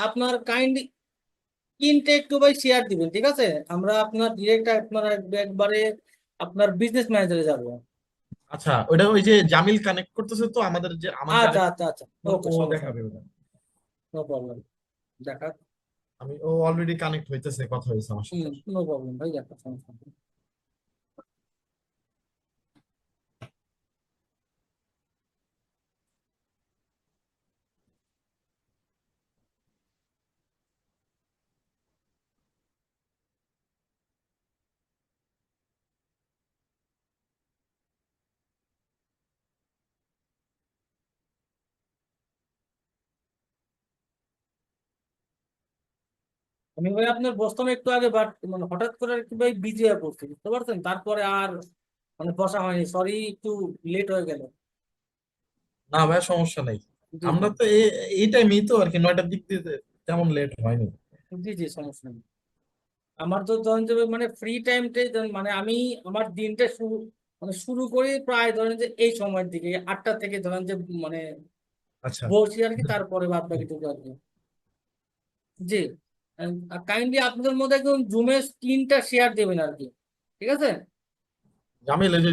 আপনার কাইন্ড তিনটে একটু ভাই শেয়ার দিবেন ঠিক আছে? আমরা আপনার ডিরেক্ট আপনার একবারে আপনার বিজনেস ম্যানেজারে যাব। আচ্ছা ওটা ওই যে জামিল কানেক্ট করতেছে তো আমাদের যে আমার আচ্ছা আচ্ছা আচ্ছা। ও দেখাবে ওটা। নো প্রবলেম দেখা। আমি ও অলরেডি কানেক্ট হইতেছে কথা হয়েছে আমার সাথে। নো প্রবলেম ভাই দেখা সমস্যা আমি ভাই আপনার বসতাম একটু আগে বাট মানে হঠাৎ করে আর কি ভাই বিজি হয়ে পড়ছি বুঝতে পারছেন? তারপরে আর মানে বসা হয়নি সরি একটু লেট হয়ে গেল। না ভাই সমস্যা নেই। আমরা তো এই এই টাইমেই তো আর কি নয়টার দিক দিয়ে তেমন লেট হয়নি। জি জি সমস্যা নেই। আমার তো ধরেন যে মানে ফ্রি টাইমটাই মানে আমি আমার দিনটা শুরু মানে শুরু করি প্রায় ধরেন যে এই সময়ের দিকে আটটা থেকে ধরেন যে মানে আচ্ছা। বসি আর কি তারপরে বাদ বাকিটুকু আর কি। জি। কাইন্ডলি আপনাদের মধ্যে একদম জুমের স্ক্রিনটা শেয়ার দেবেন আর কি ঠিক আছে? জামিল এই যে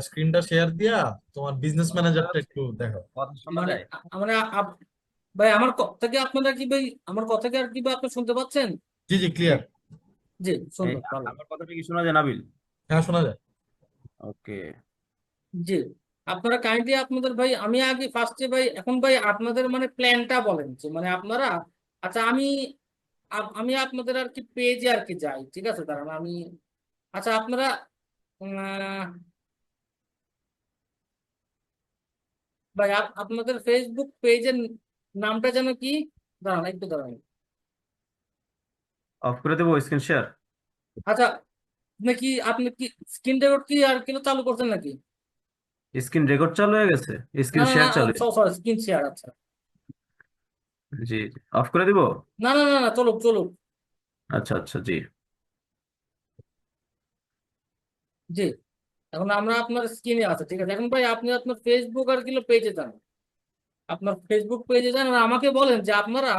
স্ক্রিনটা শেয়ার দিয়া তোমার বিজনেস ম্যানেজারটা একটু দেখো মানে মানে ভাই আমার কথা কি আপনারা কি ভাই আমার কথা কি আর কি ভাই আপনি শুনতে পাচ্ছেন? জি জি ক্লিয়ার জি সুন্দর আমার কথাটা কি শোনা যায় নাবিল? হ্যাঁ শোনা যায়। ওকে। জি আপনারা কাইন্ডলি আপনাদের ভাই আমি আগে ফার্স্টে ভাই এখন ভাই আপনাদের মানে প্ল্যানটা বলেন যে মানে আপনারা আচ্ছা আমি আমি আপনাদের আর কি পেজে আর কি যাই ঠিক আছে? দাঁড়ান আমি আচ্ছা আপনারা ভাই আপনাদের ফেসবুক পেজের নামটা যেন কি? দাঁড়ান একটু দাঁড়ান। অফ করে দেবো স্ক্রিন শেয়ার আচ্ছা আপনি কি আপনি কি স্ক্রিন রেকর্ড কি আর কি চালু করছেন নাকি? স্ক্রিন রেকর্ড চালু হয়ে গেছে স্ক্রিন শেয়ার চালু সরি স্ক্রিন শেয়ার আচ্ছা। জি অফ করে দিব? না না না না চলুক চলুক। আচ্ছা আচ্ছা জি। জি এখন আমরা আপনার স্ক্রিনে আছে ঠিক আছে? এখন ভাই আপনি আপনার ফেসবুক আর কিলো পেজে যান। আপনার ফেসবুক পেজে যান আর আমাকে বলেন যে আপনারা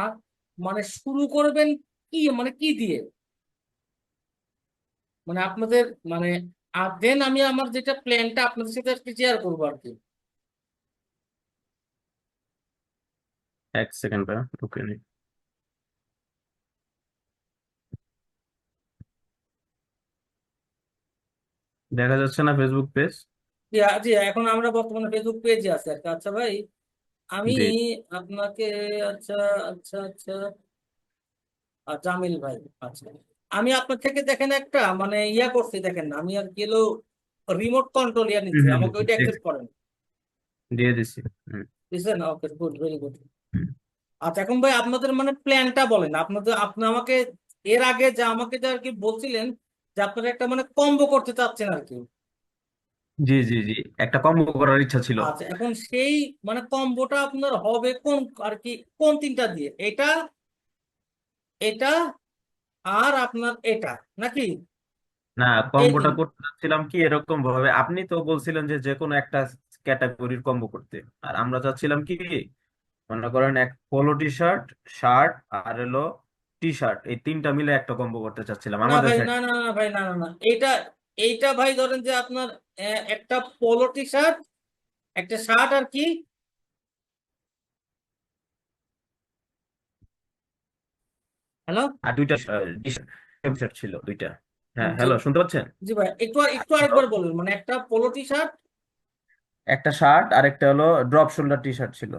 মানে শুরু করবেন কি মানে কি দিয়ে? মানে আপনাদের মানে দেন আমি আমার যেটা প্ল্যানটা আপনাদের সাথে আর কি শেয়ার করব আর কি। এক সেকেন্ড ভাই ওকে নি দেখা যাচ্ছে না ফেসবুক পেজ জি এখন আমরা বর্তমানে ফেসবুক পেজে আছি আর কি। আচ্ছা ভাই আমি জি। আপনাকে আচ্ছা আচ্ছা আচ্ছা আর জামিল ভাই আচ্ছা। আমি আপনার থেকে দেখেন একটা মানে ইয়া করছি দেখেন আমি আর কি হলো রিমোট কন্ট্রোল ইয়া নিচ্ছি হুম আমাকে ওইটা ঠিক অ্যাক্সেস করেন। দিয়ে দিছি হুম। বুঝছেন? Okay good very good. আচ্ছা এখন ভাই আপনাদের মানে প্ল্যানটা বলেন। আপনাদের আপনি আমাকে এর আগে যা আমাকে যা আর কি বলছিলেন যে আপনারা একটা মানে কম্বো করতে চাচ্ছেন আর কি। জি জি জি একটা কম্বো করার ইচ্ছা ছিল। আচ্ছা এখন সেই মানে কম্বোটা আপনার হবে কোন আর কি কোন তিনটা দিয়ে? এটা এটা আর আপনার এটা নাকি? না কম্বোটা করতে চাচ্ছিলাম কি এরকম ভাবে। আপনি তো বলছিলেন যে যে কোনো একটা ক্যাটাগরির কম্বো করতে। আর আমরা চাচ্ছিলাম কি মনে করেন এক পোলো টি শার্ট শার্ট আর হলো টি শার্ট এই তিনটা মিলে একটা কম্বো করতে চাচ্ছিলাম। না আমাদের ভাই না না না ভাই না না না। এইটা এইটা ভাই ধরেন যে আপনার আহ, একটা পোলো টি শার্ট একটা শার্ট আর কি? হ্যালো আর দুইটা টি শার্ট ছিল দুইটা। হ্যাঁ জি। হ্যালো শুনতে পাচ্ছেন? জি ভাই একটু আর- একটু আরেকবার বলুন। মানে একটা পোলো টি শার্ট একটা শার্ট আর একটা হলো ড্রপ শোল্ডার টি শার্ট ছিল।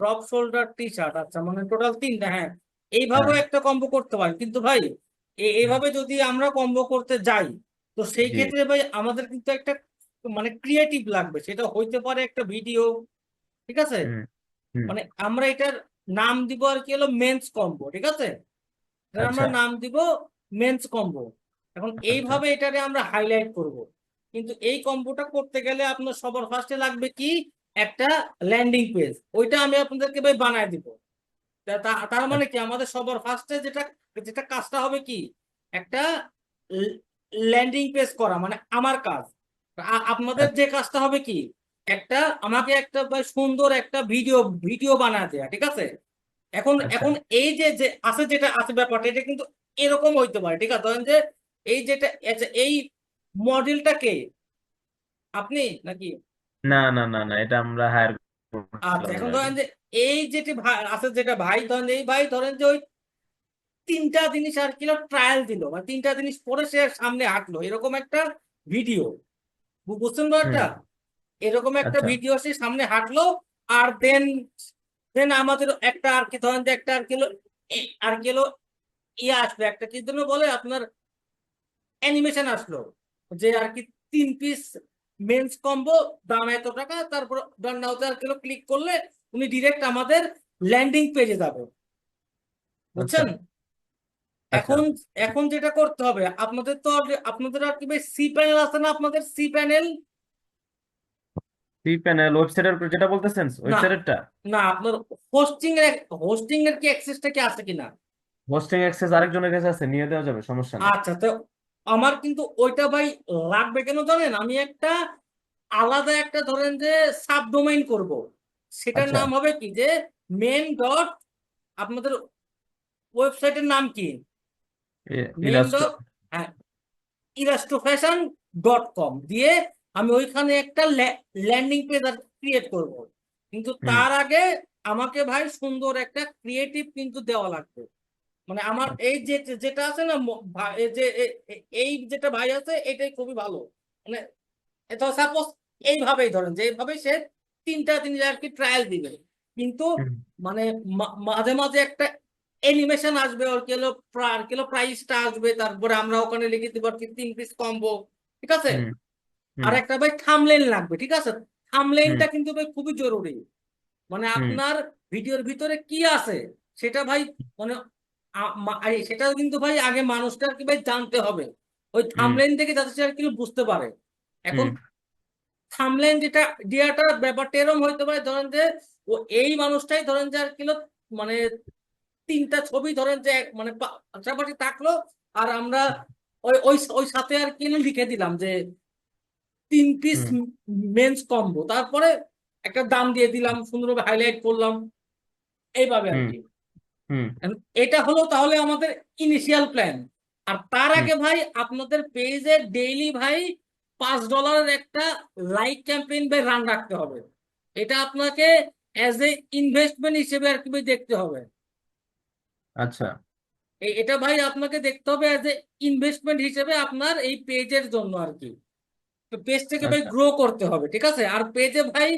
ড্রপ শোল্ডার টি শার্ট আচ্ছা মানে টোটাল তিনটা হ্যাঁ। এইভাবেও হ্যাঁ। একটা কম্বো করতে পারেন কিন্তু ভাই এইভাবে যদি আমরা কম্বো করতে যাই তো সেই ক্ষেত্রে ভাই আমাদের কিন্তু একটা মানে ক্রিয়েটিভ লাগবে। সেটা হইতে পারে একটা ভিডিও ঠিক আছে? মানে আমরা এটার নাম দিব আর কি হলো মেন্স কম্বো ঠিক আছে? এটার আচ্ছা। আমরা নাম দিব মেন্স কম্বো এখন আচ্ছা। এইভাবে এটাকে আমরা হাইলাইট করব। কিন্তু এই কম্বোটা করতে গেলে আপনার সবার ফার্স্টে লাগবে কি? একটা ল্যান্ডিং পেজ ওইটা আমি আপনাদেরকে ভাই বানায় দিব। তার মানে কি? আমাদের সবার ফার্স্টে যেটা যেটা কাজটা হবে কি? একটা ল্যান্ডিং পেজ করা মানে আমার কাজ। আপনাদের যে কাজটা হবে কি? একটা আমাকে একটা সুন্দর একটা ভিডিও ভিডিও বানায় দেয়া ঠিক আছে? এখন আচ্ছা। এখন এই যে যে আছে যেটা আছে ব্যাপারটা এটা কিন্তু এরকম হইতে পারে ঠিক আছে? ধরেন যে এই যেটা এই মডেলটাকে আপনি নাকি না না না না এটা আমরা হায়ার আচ্ছা করছিলাম এখন ধরেন যে এই যেটি আছে যেটা ভাই ধরেন এই ভাই ধরেন যে ওই তিনটা জিনিস আর কিলো ট্রায়াল দিল মানে তিনটা জিনিস পরে সে সামনে হাঁটলো এরকম একটা ভিডিও বুঝছেন ব্যাপারটা? এরকম একটা আচ্ছা। ভিডিও সে সামনে হাঁটলো আর দেন দেন আমাদের একটা আর কি ধরেন যে একটা আর কিলো আর কিলো ইয়ে আসলো একটা কি জন্য বলে আপনার অ্যানিমেশন আসলো যে আর কি তিন পিস মেন্স কম্বো দাম এত টাকা তারপর ডান নাওতে আর কিলো ক্লিক করলে উনি ডিরেক্ট আমাদের ল্যান্ডিং পেজে যাবে। বুঝছেন? আচ্ছা। এখন এখন যেটা করতে হবে আপনাদের তো আপনাদের আর কি ভাই সি প্যানেল আছে না আপনাদের? সি প্যানেল সি প্যানেল ওয়েবসাইটের যেটা বলতেছেন ওয়েবসাইটটা না আপনার হোস্টিং এর হোস্টিং এর কি অ্যাক্সেসটা কি আছে কিনা? হোস্টিং অ্যাক্সেস আরেকজনের কাছে আছে নিয়ে দেওয়া যাবে সমস্যা নেই। আচ্ছা তো আমার কিন্তু ওইটা ভাই লাগবে কেন জানেন? আমি একটা আলাদা একটা ধরেন যে সাবডোমেইন করব। সেটার আচ্ছা। নাম হবে কি যে মেন ডট আপনাদের ওয়েবসাইটের নাম কি? হ্যাঁ ইলাস্ট্রোফ্যাশন ডট কম দিয়ে আমি ওইখানে একটা ল্যান্ডিং পেজ ক্রিয়েট করব। কিন্তু তার আগে আমাকে ভাই সুন্দর একটা ক্রিয়েটিভ কিন্তু দেওয়া লাগবে। মানে আমার এই যে যেটা আছে না এই যে এই যেটা ভাই আছে এটাই খুবই ভালো। মানে এটা সাপোজ এইভাবেই ধরেন যে এইভাবে সে তিনটা জিনিস আর কি ট্রায়াল দিবে। কিন্তু মানে মাঝে মাঝে একটা এনিমেশন আসবে ওর কিলো আর কিলো প্রাইসটা আসবে তারপরে আমরা ওখানে লিখে দিব কি তিন পিস কম্বো ঠিক আছে? আর একটা ভাই থামলেন লাগবে ঠিক আছে? থামলেনটা কিন্তু ভাই খুবই জরুরি। মানে আপনার ভিডিওর ভিতরে কি আছে সেটা ভাই মানে সেটাও কিন্তু ভাই আগে মানুষটার কি ভাই জানতে হবে। ওই হুম। থামলেন থেকে যাতে সে আর কি বুঝতে পারে। এখন হুম। থামলেন যেটা দেওয়াটা ব্যাপারটা এরকম হইতে পারে ধরেন যে ও এই মানুষটাই ধরেন যে আর কিলো মানে তিনটা ছবি ধরেন যে মানে পাশাপাশি থাকল আর আমরা ওই ওই ওই সাথে আর কি লিখে দিলাম যে তিন পিস মেন্স কম্বো। তারপরে একটা দাম দিয়ে দিলাম সুন্দরভাবে হাইলাইট করলাম। এইভাবে আর কি। এটা হলো তাহলে আমাদের ইনিশিয়াল প্ল্যান আর তার আগে ভাই আপনাদের পেজে ডেইলি ভাই পাঁচ ডলারের একটা লাইক ক্যাম্পেইন ভাই রান রাখতে হবে। এটা আপনাকে অ্যাজ এ ইনভেস্টমেন্ট হিসেবে আর কি দেখতে হবে। আচ্ছা। এটা ভাই আপনাকে দেখতে হবে অ্যাজ এ ইনভেস্টমেন্ট হিসেবে আপনার এই পেজের জন্য আর কি। তো পেজটাকে ভাই আচ্ছা। গ্রো করতে হবে ঠিক আছে? আর পেজে ভাই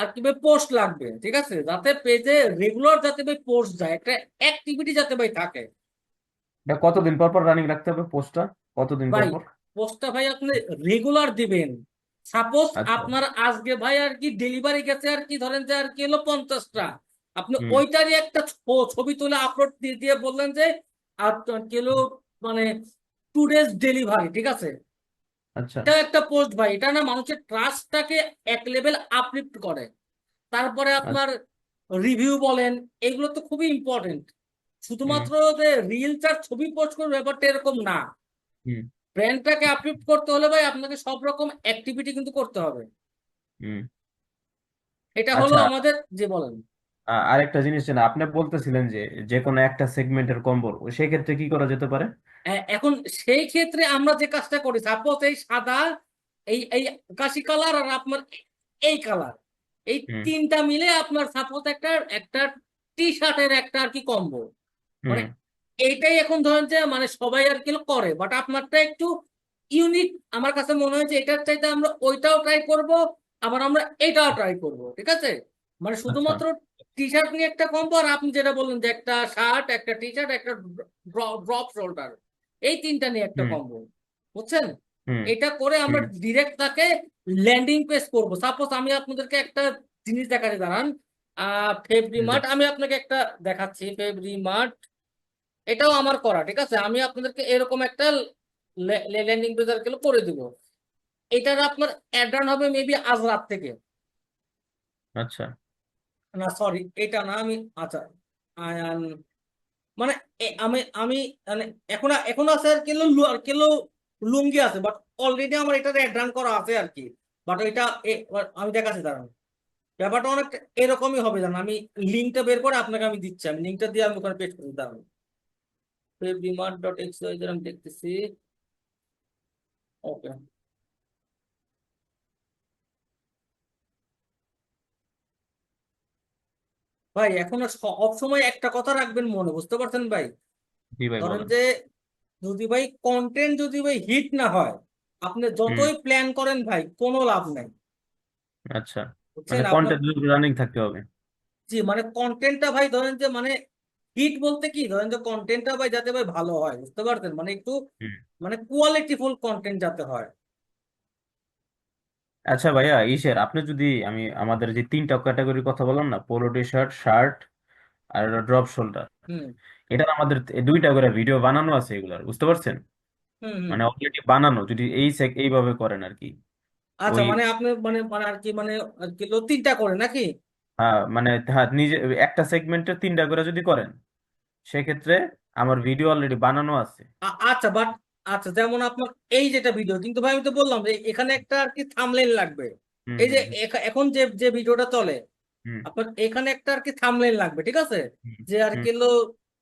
আর কি ভাই পোস্ট লাগবে ঠিক আছে? যাতে পেজে রেগুলার যাতে ভাই পোস্ট যায় একটা অ্যাক্টিভিটি যাতে ভাই থাকে। এটা কতদিন পর পর রানিং রাখতে হবে পোস্টটা কতদিন পর পর? পোস্টটা ভাই আপনি রেগুলার দিবেন। সাপোজ আচ্ছা। আপনার আজকে ভাই আর কি ডেলিভারি গেছে আর কি ধরেন যে আর কি হলো পঞ্চাশটা। আপনি ওইটারই একটা ছবি তুলে আপলোড দিয়ে দিয়ে বললেন যে আর কিলো মানে টু ডেজ ডেলিভারি ঠিক আছে? আচ্ছা। এটা একটা পোস্ট ভাই এটা না মানুষের ট্রাস্টটাকে এক লেভেল আপলিফট করে। তারপরে আচ্ছা। আপনার রিভিউ বলেন এগুলো তো খুবই ইম্পর্টেন্ট শুধুমাত্র যে রিলস আর ছবি পোস্ট করবে ব্যাপারটা এরকম না। ব্র্যান্ডটাকে আপলিফট করতে হলে ভাই আপনাকে সব রকম অ্যাক্টিভিটি কিন্তু করতে হবে। হুম। এটা হলো আচ্ছা আমাদের যে বলেন। আরেকটা জিনিস আপনি বলতেছিলেন যে যে কোনো একটা সেগমেন্টের কম্বো সেই ক্ষেত্রে কি করা যেতে পারে? এখন সেই ক্ষেত্রে আমরা যে কাজটা করি সাপোজ এই সাদা এই এই কাশি কালার আর আপনার এই কালার এই তিনটা মিলে আপনার সাপোজ একটা একটা টি শার্টের একটা আর কি কম্বো মানে এইটাই এখন ধরেন যে মানে সবাই আর কি করে বাট আপনারটা একটু ইউনিক আমার কাছে মনে হয় যে এটার চাইতে আমরা ওইটাও ট্রাই করব আবার আমরা এটাও ট্রাই করব ঠিক আছে? মানে আচ্ছা। শুধুমাত্র টি শার্ট নিয়ে একটা কম্বো আর আপনি যেটা বললেন যে একটা শার্ট একটা টি শার্ট একটা ড্রপ শোল্ডার এই তিনটা নিয়ে একটা কম্বো বুঝছেন? এটা করে আমরা ডিরেক্ট তাকে ল্যান্ডিং পেজ করব। সাপোজ আমি আপনাদেরকে একটা জিনিস দেখাচ্ছি দাঁড়ান। ফেব্রি মার্ট আমি আপনাকে একটা দেখাচ্ছি। ফেব্রি মার্ট এটাও আমার করা ঠিক আছে? আমি আপনাদেরকে এরকম একটা ল্যান্ডিং পেজ আর করে দিব। এটার আপনার অ্যাড রান হবে মেবি আজ রাত থেকে। আচ্ছা। না সরি এটা না আমি আচ্ছা আয়ান মানে আমি আমি মানে এখন এখন আছে আর কিলো কিলো লুঙ্গি আছে বাট অলরেডি আমার এটা অ্যাড রান করা আছে আর কি। বাট ওইটা এ- আমি দেখাচ্ছি, দাঁড়ান। ব্যাপারটা অনেকটা এরকমই হবে জানো আমি লিঙ্কটা বের করে আপনাকে আমি দিচ্ছি, আমি লিঙ্কটা দিয়ে আমি ওখানে পেস্ট করে দিতাম ফেব্রিমার্ট ডট এক্স আমি দেখতেছি। ওকে ভাই এখন সব সময় একটা কথা রাখবেন মনে বুঝতে পারছেন ভাই? ধরেন যে যদি ভাই কন্টেন্ট যদি ভাই হিট না হয় আপনি যতই প্ল্যান করেন ভাই কোনো লাভ নাই। আচ্ছা মানে কন্টেন্ট রানিং থাকতে হবে। জি মানে কন্টেন্টটা ভাই ধরেন যে মানে হিট বলতে কি? ধরেন যে কন্টেন্টটা ভাই যাতে ভাই ভালো হয় বুঝতে পারছেন? মানে একটু মানে কোয়ালিটিফুল কন্টেন্ট যাতে হয়। আচ্ছা ভাইয়া ইসের আপনি যদি আমি আমাদের যে তিনটা ক্যাটাগরির কথা বললাম না পোলো টি শার্ট শার্ট আর ড্রপ শোল্ডার হুম। এটার আমাদের দুইটা করে ভিডিও বানানো আছে এগুলার বুঝতে পারছেন? হুম হুম। মানে অলরেডি বানানো যদি এই sec- এইভাবে করেন আর কি আচ্ছা ওই মানে আপনি মানে মানে আর কি মানে আর কি লো তিনটা করে নাকি? হ্যাঁ মানে হ্যাঁ নিজে একটা সেগমেন্টের তিনটা করে যদি করেন সেক্ষেত্রে আমার ভিডিও অলরেডি বানানো আছে। আ- আচ্ছা বাট আচ্ছা যেমন আপনার এই যেটা ভিডিও কিন্তু ভাই আমি তো বললাম যে এখানে একটা আর কি থাম্বনেইল লাগবে। এই যে এখন যে যে ভিডিওটা চলে আপনার এখানে একটা আর কি থাম্বনেইল লাগবে ঠিক আছে? যে আর কি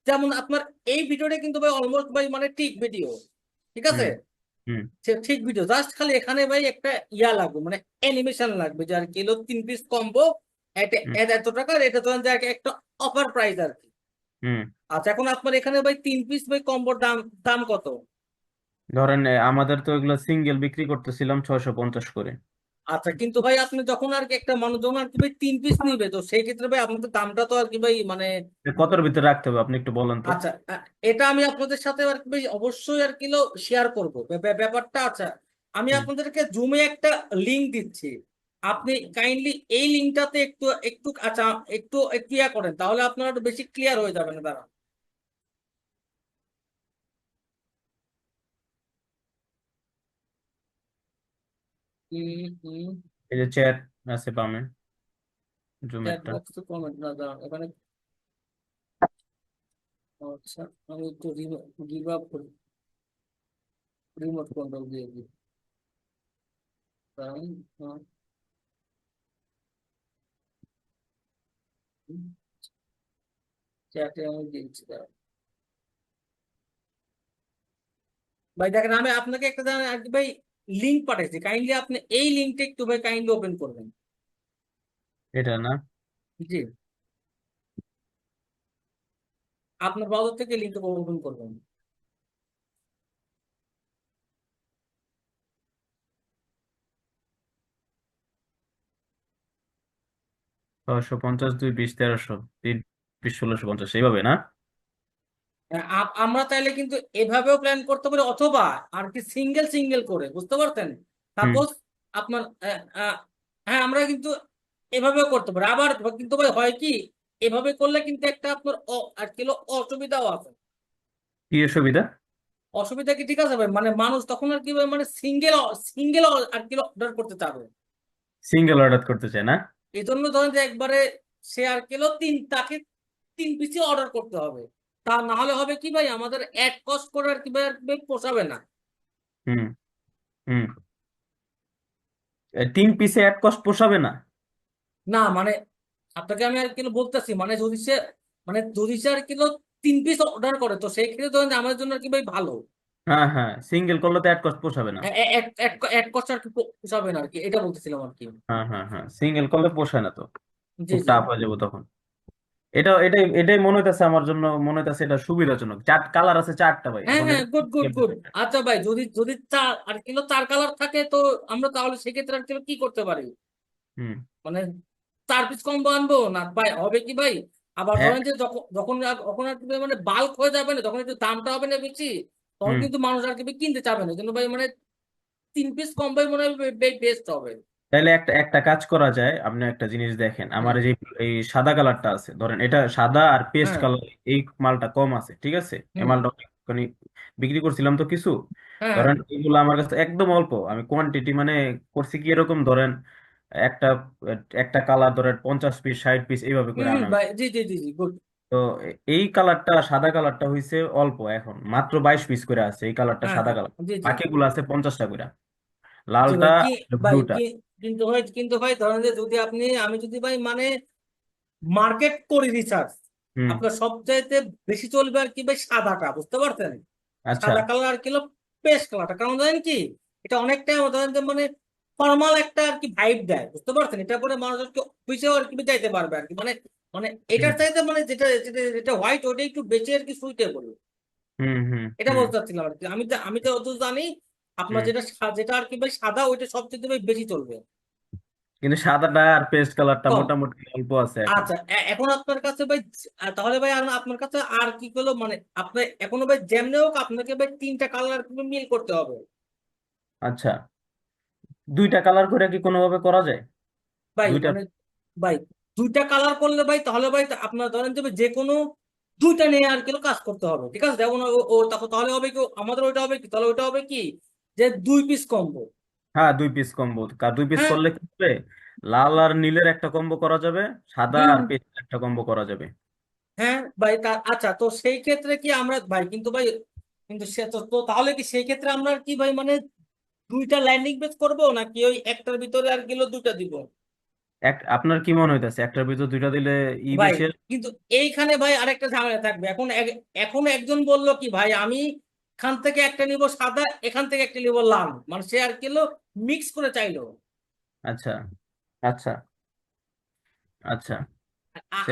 যেমন আপনার এই ভিডিওটা কিন্তু ভাই অলমোস্ট ভাই মানে ঠিক ভিডিও ঠিক আছে? ঠিক ভিডিও জাস্ট খালি এখানে ভাই একটা ইয়া লাগবে মানে অ্যানিমেশন লাগবে যে আর কি তিন পিস কম্বো এটা এত এত টাকা এটা ধরেন যে একটা অফার প্রাইস আর কি। আচ্ছা এখন আপনার এখানে ভাই তিন পিস ভাই কম্বোর দাম দাম কত? ধরেন এ, আমাদের তো এগুলো সিঙ্গেল বিক্রি করতেছিলাম ছয়শো পঞ্চাশ করে। আচ্ছা কিন্তু ভাই আপনি যখন আর কি একটা মানুষ যখন আর কি ভাই তিন পিস নিবে তো সেই ক্ষেত্রে ভাই আপনাদের দামটা তো আর কি ভাই মানে এ কতর ভিতরে রাখতে হবে আপনি একটু বলেন তো? আচ্ছা আ- এটা আমি আপনাদের সাথে আর কি ভাই অবশ্যই আর কি শেয়ার করব। ব্যা- ব্যা- ব্যাপারটা আচ্ছা আমি হুম। আপনাদেরকে জুমে একটা লিংক দিচ্ছি। আপনি কাইন্ডলি এই লিঙ্কটাতে একটু একটু আচ্ছা একটু একটু ইয়া করেন তাহলে আপনার একটু বেশি ক্লিয়ার হয়ে যাবে না দাঁড়া হুম হুম এই যে চ্যাট আছে বামে চ্যাট জুমেরটা বক্স কমেন্ট না দাঁড়ান এখানে আচ্ছা আমি একটু গিভ আপ করি রিমোট কন্ট্রোল দিয়ে দিই দাঁড়ান, হ্যাঁ, চ্যাটে আমি দিচ্ছি দাঁড়ান। ভাই দেখেন আমি আপনাকে একটা জানেন আর কি ভাই লিংক পাঠাইছি। কাইন্ডলি আপনি এই লিঙ্কটা একটু ভাই কাইন্ডলি ওপেন করবেন। এটা না? জি। আপনার ব্রাউজার থেকে লিঙ্কটা ওপেন করবেন। ছশো পঞ্চাশ দুই বিশ তেরোশো তিন বিশ ষোলোশো পঞ্চাশ এইভাবে না? আমরা চাইলে কিন্তু এভাবেও প্ল্যান করতে পারি অথবা আর কি সিঙ্গেল সিঙ্গেল করে বুঝতে পারছেন? হুম। সাপোজ আপনার হ্যাঁ আমরা কিন্তু এভাবেও করতে পারি। আবার কিন্তু ভাই হয় কি এভাবে করলে কিন্তু একটা আপনার আর কি অসুবিধাও আছে। কি সুবিধা অসুবিধা কি ঠিক আছে ভাই? মানে মানুষ তখন আর কি মানে সিঙ্গেল সিঙ্গেল আর কি অর্ডার করতে চাবে। সিঙ্গেল অর্ডার করতে চায় না? এই জন্য ধরেন যে একবারে সে আর কি তিন তাকে তিন পিসি অর্ডার করতে হবে। তা না হলে হবে কি ভাই? আমাদের অ্যাড কস্ট করে আর কি ভাই আর পোষাবে না। হুম হুম। তিন পিসে অ্যাড কস্ট পোষাবে না? না মানে আপনাকে আমি আর কি বলতেছি মানে যদি সে মানে যদি সে আর কি তিন পিস অর্ডার করে তো সেই ক্ষেত্রে ধরেন যে আমাদের জন্য আর কি ভাই ভালো। হ্যাঁ হ্যাঁ সিঙ্গেল করলে তো অ্যাড কস্ট পোষাবে না। অ্যাড কস্ট আর কি পোষাবে না আর কি এটা বলতেছিলাম আর কি। হ্যাঁ হ্যাঁ হ্যাঁ সিঙ্গেল করলে পোষায় না তো। জি খুব জি। টাফ হয়ে যাবে তখন। এটা এটাই এটাই মনে হইতেছে আমার জন্য মনে হইতেছে এটা সুবিধাজনক। চার কালার আছে চারটা ভাই হ্যাঁ এখন হ্যাঁ গুড গুড গুড আচ্ছা ভাই যদি যদি চার আর কিলো চার কালার থাকে তো আমরা তাহলে সেক্ষেত্রে আর কিলো কি করতে পারি? হুম। মানে চার পিস কম্বো আনব না? ভাই হবে কি ভাই? আবার হ্যাঁ। ধরেন যে যখন যখন আর- মানে বাল্ক হয়ে যাবে না তখন একটু দামটা হবে না বেশি তখন কিন্তু মানুষ আর কি কিনতে চাবে না। জন্য ভাই মানে তিন পিস কম্বোই মনে হয় বেস্ট হবে। তাহলে একটা একটা কাজ করা যায় আপনি একটা জিনিস দেখেন আমার হুম। যে এই সাদা কালারটা আছে ধরেন এটা সাদা আর পেস্ট হ্যাঁ কালার এই মালটা কম আছে ঠিক আছে? এই হুম। মালটা অনেকখানি বিক্রি করছিলাম তো কিছু। হ্যাঁ ধরেন এগুলো আমার কাছে একদম অল্প আমি কোয়ান্টিটি মানে করছি কি এরকম ধরেন একটা একটা কালার ধরেন পঞ্চাশ পিস ষাট পিস এইভাবে করে হুম আনা ভাই জি জি জি জি গুড তো এ- এই কালারটা সাদা কালারটা হইছে অল্প এখন মাত্র বাইশ পিস করে আছে এই কালারটা হ্যাঁ সাদা হ্যাঁ কালার। জি জি। বাকিগুলো আছে পঞ্চাশটা করে। জি লালটা ভাই কি ভাই ব্লুটা। কি কিন্তু ভাই কিন্তু ভাই ধরেন যে যদি আপনি আমি যদি ভাই মানে মার্কেট করি রিসার্চ আপনার সবচাইতে বেশি চলবে আর কি ভাই সাদাটা বুঝতে পারছেন? আচ্ছা। সাদা কালার আর কি পেস্ট কালারটা কারণ জানেন কি এটা অনেকটাই ধরেন যে মানে ফর্মাল একটা আর কি ভাইব দেয় বুঝতে পারছেন? এটা পরে মানুষ আর কি অফিসেও আর কি যাইতে পারবে আর কি। মানে মানে এটার চাইতে মানে যেটা যেটা হোয়াইট ওটা একটু বেশি আর কি সুইটেবল এটা বলতে চাচ্ছিলাম আর কি। আমি তো আমি তো অত জানি আপনার যেটা যেটা আর কি ভাই সাদা ওইটা সবচেয়ে ভাই বেশি চলবে। কিন্তু সাদাটা আর পেস্ট কালারটা মোটামুটি অল্প আছে এখন। আচ্ছা এখন আপনার কাছে ভাই তাহলে ভাই আর আপনার কাছে আর কি হলো? মানে আপনার এখনও ভাই যেমনি হোক আপনাকে ভাই তিনটা কালার মিল করতে হবে। আচ্ছা। দুইটা কালার করে কি কোনোভাবে করা যায়? ভাই দুইটা মানে ভাই দুইটা কালার করলে ভাই তাহলে ভাই আপনার ধরেন যে যে কোনো দুইটা নিয়ে আর কি কাজ করতে হবে। ঠিক আছে? যেমন ও তাহলে হবে কি? আমাদের ওইটা হবে কি? তাহলে ওইটা হবে কি? যে দুই পিস কম্বো হ্যাঁ দুই পিস কম্বো দুই পিস হ্যাঁ। করলে কি হবে? লাল আর নীলের একটা কম্বো করা যাবে সাদা হুম। আর পেস্ট একটা কম্বো করা যাবে। হ্যাঁ ভাই তা আচ্ছা তো সেই ক্ষেত্রে কি আমরা ভাই কিন্তু ভাই কিন্তু সে তো তো তাহলে কি সেই ক্ষেত্রে আমরা কি ভাই মানে দুইটা ল্যান্ডিং পেজ করব নাকি ওই একটার ভিতরে আর কিলো দুইটা দিব? এক আপনার কি মনে হইতাছে একটার ভিতর দুইটা দিলে ই ভাই বেশি আসবে? কিন্তু এইখানে ভাই আরেকটা ঝামেলা থাকবে। এখন এক- এখন একজন বলল কি ভাই আমি এখান থেকে একটা নিব সাদা এখান থেকে একটা নিব লাল। মানে সে আর কিলো মিক্স করে চাইলো। আচ্ছা আচ্ছা আচ্ছা।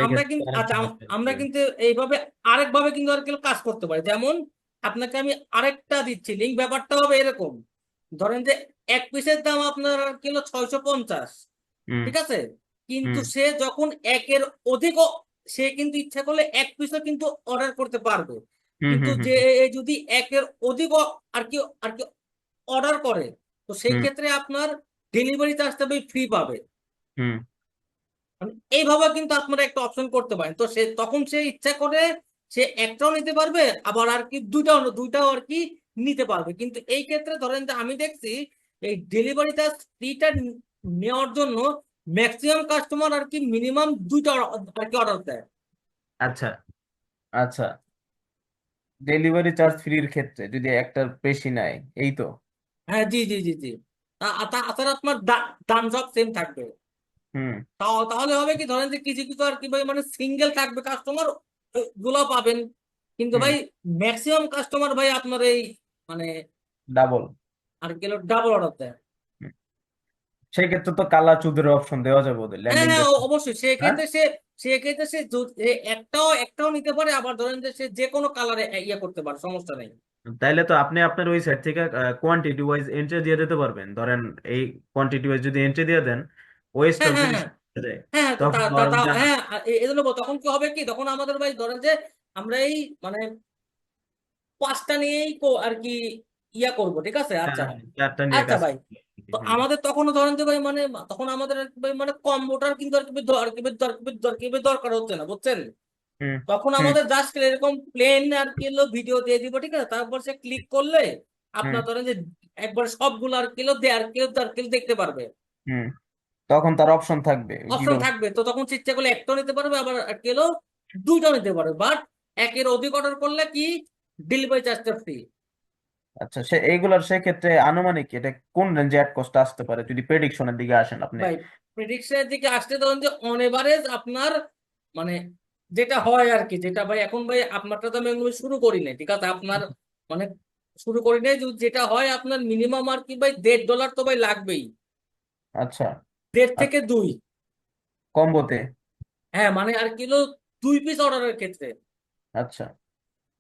আমরা কিন্তু আচ্ছা আমরা কিন্তু এইভাবে আরেকভাবে কিন্তু আর কিলো কাজ করতে পারি। যেমন আপনাকে আমি আরেকটা দিচ্ছি লিঙ্ক ব্যাপারটা হবে এরকম। ধরেন যে এক পিসের দাম আপনার কিলো ছয়শো পঞ্চাশ। ঠিক আছে? কিন্তু সে যখন একের অধিক সে কিন্তু ইচ্ছা করলে এক পিসও কিন্তু অর্ডার করতে পারবে। কিন্তু যে যদি একের অধিক আর কি আর কি অর্ডার করে তো সেই ক্ষেত্রে আপনার ডেলিভারি চার্জটা ফ্রি পাবে হুম। মানে এইভাবে কিন্তু আপনারা একটা অপশন করতে পারেন। তো সে তখন সে ইচ্ছা করে সে একটাও নিতে পারবে আবার আর কি দুইটাও দুইটাও আর কি নিতে পারবে। কিন্তু এই ক্ষেত্রে ধরেন যে আমি দেখছি এই ডেলিভারি চার্জ ফ্রিটা নেওয়ার জন্য ম্যাক্সিমাম কাস্টমার আর কি মিনিমাম দুইটা আর কি অর্ডার দেয়। আচ্ছা আচ্ছা। ডেলিভারি চার্জ ফ্রির ক্ষেত্রে যদি একটা বেশি নেয় এই তো? হ্যাঁ জি জি জি জি। তাছাড়া আপনার দাম সব সেম থাকবে। হুম। তাহলে হবে কি ধরেন যে কিছু কিছু আর কি ভাই মানে সিঙ্গেল থাকবে কাস্টমারগুলো পাবেন। কিন্তু ভাই ম্যাক্সিমাম কাস্টমার ভাই আপনার এই মানে ডাবল আর গেল ডাবল অর্ডার দেয়। সেই ক্ষেত্রে তো কালা চুদের অপশন দেওয়া যাবে ওদের হ্যাঁ ল্যান্ডিং হ্যাঁ অবশ্যই। সেক্ষেত্রে সে সেক্ষেত্রে সে একটাও একটাও নিতে পারে আবার ধরেন যে সে যে কোনো কালারে ইয়ে করতে পারে সমস্যা নেই। তাইলে তো আপনি আপনার ওই সাইট থেকে কোয়ান্টিটি ওয়াইজ এন্ট্রি দিয়ে দিতে পারবেন। ধরেন এই কোয়ান্টিটি ওয়াইজ যদি এন্ট্রি দিয়ে দেন ওই হ্যাঁ হ্যাঁ হ্যাঁ। হ্যাঁ হ্যাঁ এজন্য তখন কি হবে কি তখন আমাদের ভাই ধরেন যে আমরা এই মানে পাঁচটা নিয়েই আর কি ইয়া করব ঠিক আছে? আচ্ছা। আচ্ছা ভাই। তো আমাদের তখনও ধরেন যে ভাই মানে তখন আমাদের ভাই মানে কম্বোটার কিন্তু আর কি দরকার হচ্ছে না বুঝছেন? তখন আমাদের জাস্ট এরকম প্লেন আর কি ভিডিও দিয়ে দিব ঠিক আছে? তারপর সে ক্লিক করলে আপনার ধরেন যে একবার সবগুলো আর কিলো দেড় কিলো দেড় কিলো দেখতে পারবে। হুম। তখন তার অপশন থাকবে অপশন থাকবে তো তখন ইচ্ছা করলে একটাও নিতে পারবে আবার কিলো দুইটাও নিতে পারবে বাট একের অধিক অর্ডার করলে কি? ডেলিভারি চার্জটা ফ্রি আচ্ছা সে এইগুলার সেক্ষেত্রে আনুমানিক এটা কোন রেঞ্জে অ্যাড কস্ট আসতে পারে? যদি প্রেডিকশনের দিকে আসেন আপনি। ভাই প্রেডিকশনের দিকে আসতে ধরুন যে অন এভারেজ আপনার মানে যেটা হয় আর কি যেটা ভাই এখন ভাই আপনারটা তো আমি শুরু করি নাই ঠিক আছে? আপনার মানে শুরু করি নাই যে- যেটা হয় আপনার মিনিমাম আর কি ভাই দেড় ডলার তো ভাই লাগবেই। আচ্ছা। দেড় থেকে দুই। কম্বোতে হ্যাঁ মানে আর কি কিলো দুই পিস অর্ডারের ক্ষেত্রে। আচ্ছা।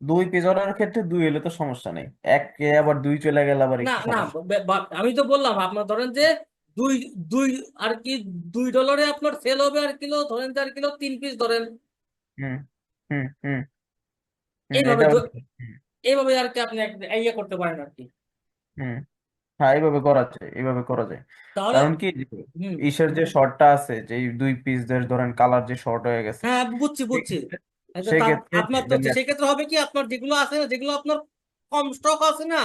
দুই অর্ডারের ক্ষেত্রে দুই এলে তো সমস্যা নেই। এক কে আবার দুই চলে গেলে আবার না একটু না সমস্যা। বা- আমি তো বললাম আপনার ধরেন যে দুই দুই আর কি দুই ডলারে আপনার সেল হবে আর কিলো ধরেন যে আর কিলো তিন পিস ধরেন। হুম হুম হুম হুম এইভাবে এটা দ- এইভাবে আর কি আপনি এক- ইয়ে করতে পারেন আর কি। হুম হ্যাঁ এইভাবে করা যায় এইভাবে করা যায়। তাহলে কারণ কি হুম। ইসের যে শর্টটা আছে যে এই দুই পিস ধরেন কালার যে শর্ট হয়ে গেছে হ্যাঁ বুঝছি বুঝছি। আপনার তো সেক্ষেত্রে হবে কি আপনার যেগুলো আছে না যেগুলো আপনার কম স্টক আছে না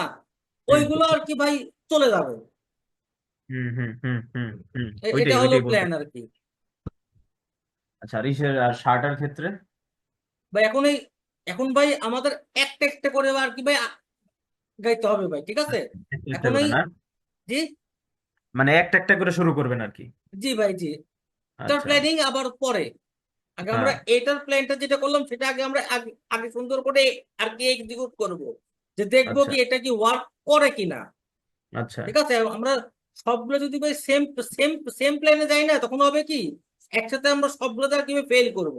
ওইগুলো আর কি ভাই চলে যাবে। এটা হলো প্ল্যান আর কি। আচ্ছা আর শার্টের ক্ষেত্রে? ভাই এখন এই এখন ভাই আমাদের একটা একটা করে আর কি ভাই গাইতে হবে ভাই ঠিক আছে? এখন এই জি? মানে একটা একটা করে শুরু করবেন আর কি। জি ভাই জি। আচ্ছা। প্ল্যানিং আবার পরে। আগে আমরা হ্যাঁ। এটার প্ল্যানটা যেটা করলাম সেটা আগে আমরা আগে সুন্দর করে আর কি এক্সিকিউট করব। যে দেখব আচ্ছা। কি এটা কি ওয়ার্ক করে কিনা। আচ্ছা। ঠিক আছে? আমরা সবগুলো যদি ভাই সেম সেম সেম প্ল্যানে যাই না তখন হবে কি? একসাথে আমরা সবগুলো দ্বারা কীভাবে ফেল করব।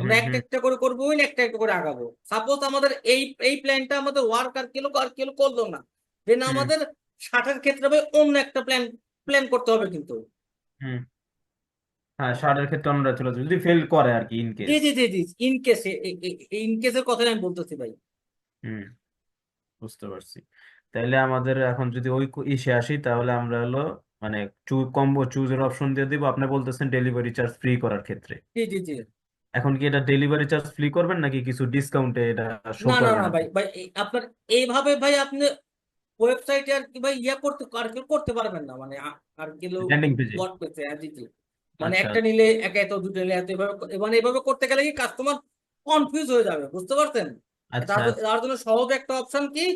আমরা একটা একটা করে করব না একটা একটা করে আগাবো। সাপোজ আমাদের এই এই প্ল্যানটা আমাদের ওয়ার্ক আর কেলো আর কেলো করল না। দেন আমাদের ষাটের ক্ষেত্রে ভাই অন্য একটা প্ল্যান প্ল্যান করতে হবে কিন্তু। হ্যাঁ ষাটের ক্ষেত্রে চলে যদি ফেল করে আর কি ইন জি কেস জি জি জি ইন কেসে ইন কেসের কথাই আমি বলতেছি ভাই। হুম বুঝতে পারছি। তাইলে আমাদের এখন যদি ওই ইসে আসি তাহলে আমরা হলো মানে কম্বো চুজের অপশন দিয়ে দিব। আপনি বলতেছেন ডেলিভারি চার্জ ফ্রি করার ক্ষেত্রে। জি জি জি। এখন কি এটা ডেলিভারি চার্জ ফ্রি করবেন নাকি কিছু ডিসকাউন্টে এটা শো না না করবেন না ভাই ভাই আপনার এইভাবে ভাই আপনি ওয়েবসাইটে আর কি ভাই ইয়ে করতে আর কি করতে পারবেন না। মানে আর কি ল্যান্ডিং পেজে জি জি মানে আচ্ছা। একটা নিলে এক এত দুটো নিলে এত এভাবে মানে এভাবে করতে গেলে কি কাস্টমার কনফিউজ হয়ে যাবে বুঝতে পারছেন? আচ্ছা। তার জন্য সহজ একটা অপশন কি?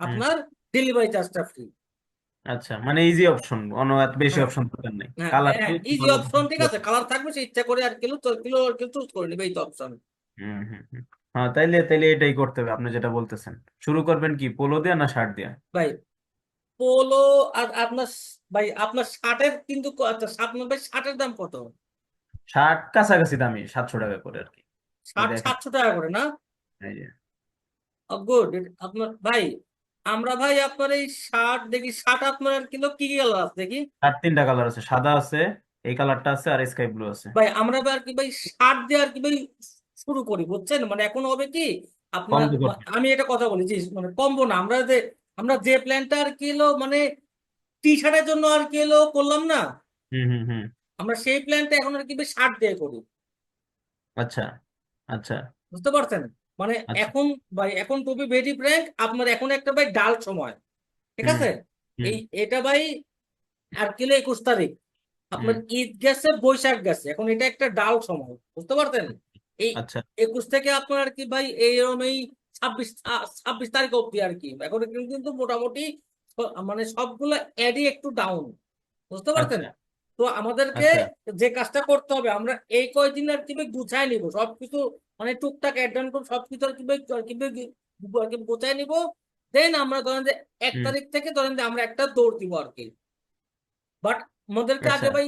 আপনার ডেলিভারি চার্জটা ফ্রি আচ্ছা মানে ইজি অপশন অন্য এত বেশি হ্যাঁ। অপশন দরকার নেই। হ্যাঁ কালার হ্যাঁ ইজি অপশন ঠিক আছে কালার থাকবে সে ইচ্ছা করে আর কিলো তো কিলো আর কিলো চুজ করে নেবে এই তো অপশন হুম হুম হুম। হ্যাঁ তাইলে তাইলে এটাই করতে হবে আপনি যেটা বলতেছেন। শুরু করবেন কি পোলো দিয়ে না শার্ট দিয়ে? ভাই পোলো আর আপনার ভাই আপনার শার্টের কিন্তু আচ্ছা আপনার ভাই শার্টের দাম কত? শার্ট কাছাকাছি দামি সাতশো টাকা করে আর কি। শার্ট সাতশো টাকা করে না? গুড আপনার ভাই আমরা ভাই আপনার এই শার্ট দেখি শার্ট আপনার আর কিলো কি কি কালার আছে দেখি? শার্ট তিনটা কালার আছে সাদা আছে এই কালারটা আছে আর স্কাই ব্লু আছে। ভাই আমরা আর কি ভাই শার্ট দিয়ে আর কি ভাই শুরু করি বুঝছেন? মানে এখন হবে কি আপনার আমি এটা কথা বলি জি মানে কম্বো না আমরা যে আমরা যে প্ল্যানটা আর কি এলো মানে টি শার্টের জন্য আর কি এলো করলাম না? হুম হুম হুম। আমরা সেই প্ল্যানটা এখন আর কি শার্ট দিয়ে করি। আচ্ছা আচ্ছা। বুঝতে পারছেন? মানে আচ্ছা। এখন ভাই এখন টু বি ভেরি ফ্র্যাঙ্ক আপনার এখন একটা ভাই ডাল সময়। ঠিক আছে? এই এটা ভাই আর কিলো একুশ তারিখ। আপনার ঈদ গেছে বৈশাখ গেছে। এখন এটা একটা ডাল সময়। বুঝতে পারছেন? এই আচ্ছা। একুশ থেকে আপনার আর কি ভাই এইরকম এই ছাব্বিশ ছাব্বিশ তারিখ অব্দি আর কি। এখন কিন্তু মোটামুটি মানে সবগুলো অ্যাডই একটু ডাউন বুঝতে পারছেন? আচ্ছা। তো আমাদেরকে আচ্ছা। যে কাজটা করতে হবে আমরা এই কয়দিন আর কি গুছাই নিব। সবকিছু মানে টুকটাক অ্যাডভান্স করে সবকিছু আর কি ভাই আর কি ভাই আর কি গুছাই নিব। দেন আমরা ধরেন যে এক তারিখ থেকে ধরেন যে আমরা একটা দৌড় দিব আর কি। বাট আমাদেরকে আগে আচ্ছা ভাই